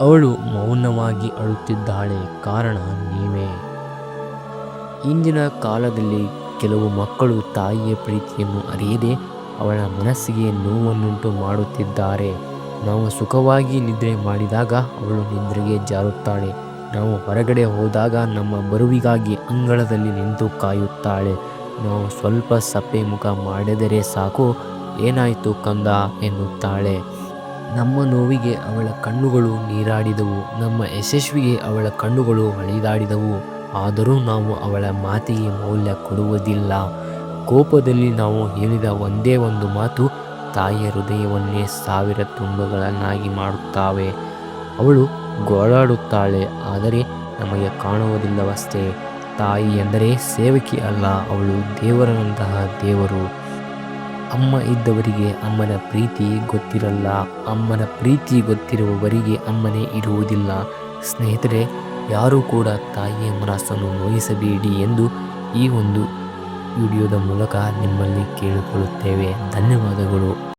ಅವಳು ಮೌನವಾಗಿ ಅಳುತ್ತಿದ್ದಾಳೆ, ಕಾರಣ ನೀವೇ. ಇಂದಿನ ಕಾಲದಲ್ಲಿ ಕೆಲವು ಮಕ್ಕಳು ತಾಯಿಯ ಪ್ರೀತಿಯನ್ನು ಅರಿಯದೆ ಅವಳ ಮನಸ್ಸಿಗೆ ನೋವನ್ನುಂಟು ಮಾಡುತ್ತಿದ್ದಾರೆ. ನಾವು ಸುಖವಾಗಿ ನಿದ್ರೆ ಮಾಡಿದಾಗ ಅವಳು ನಿದ್ರೆಗೆ ಜಾರುತ್ತಾಳೆ. ನಾವು ಹೊರಗಡೆ ಹೋದಾಗ ನಮ್ಮ ಬರುವಿಗಾಗಿ ಅಂಗಳದಲ್ಲಿ ನಿಂತು ಕಾಯುತ್ತಾಳೆ. ನಾವು ಸ್ವಲ್ಪ ಸಪ್ಪೆ ಮುಖ ಮಾಡಿದರೆ ಸಾಕು, ಏನಾಯಿತು ಕಂದ ಎನ್ನುತ್ತಾಳೆ. ನಮ್ಮ ನೋವಿಗೆ ಅವಳ ಕಣ್ಣುಗಳು ನೀರಾಡಿದವು, ನಮ್ಮ ಯಶಸ್ವಿಗೆ ಅವಳ ಕಣ್ಣುಗಳು ಹೊಳೆದಾಡಿದವು ಆದರೂ ನಾವು ಅವಳ ಮಾತಿಗೆ ಮೌಲ್ಯ ಕೊಡುವುದಿಲ್ಲ. ಕೋಪದಲ್ಲಿ ನಾವು ಹೇಳಿದ ಒಂದೇ ಒಂದು ಮಾತು, ತಾಯಿಯ ಹೃದಯವನ್ನೇ ಸಾವಿರ ತುಂಡುಗಳನ್ನಾಗಿ ಮಾಡುತ್ತಾವೆ. ಅವಳು ಗೋಳಾಡುತ್ತಾಳೆ, ಆದರೆ ನಮಗೆ ಕಾಣುವುದಿಲ್ಲವಷ್ಟೇ. ತಾಯಿ ಎಂದರೆ ಸೇವಕಿ ಅಲ್ಲ, ಅವಳು ದೇವರನಂತಹ ದೇವರು. ಅಮ್ಮ ಇದ್ದವರಿಗೆ ಅಮ್ಮನ ಪ್ರೀತಿ ಗೊತ್ತಿರಲ್ಲ, ಅಮ್ಮನ ಪ್ರೀತಿ ಗೊತ್ತಿರುವವರಿಗೆ ಅಮ್ಮನೇ ಇರುವುದಿಲ್ಲ. ಸ್ನೇಹಿತರೆ, ಯಾರೂ ಕೂಡ ತಾಯಿಯ ಮನಸ್ಸನ್ನು ನೋಯಿಸಬೇಡಿ ಎಂದು ಈ ಒಂದು ವಿಡಿಯೋದ ಮೂಲಕ ನಿಮ್ಮಲ್ಲಿ ಕೇಳಿಕೊಳ್ಳುತ್ತೇವೆ. ಧನ್ಯವಾದಗಳು.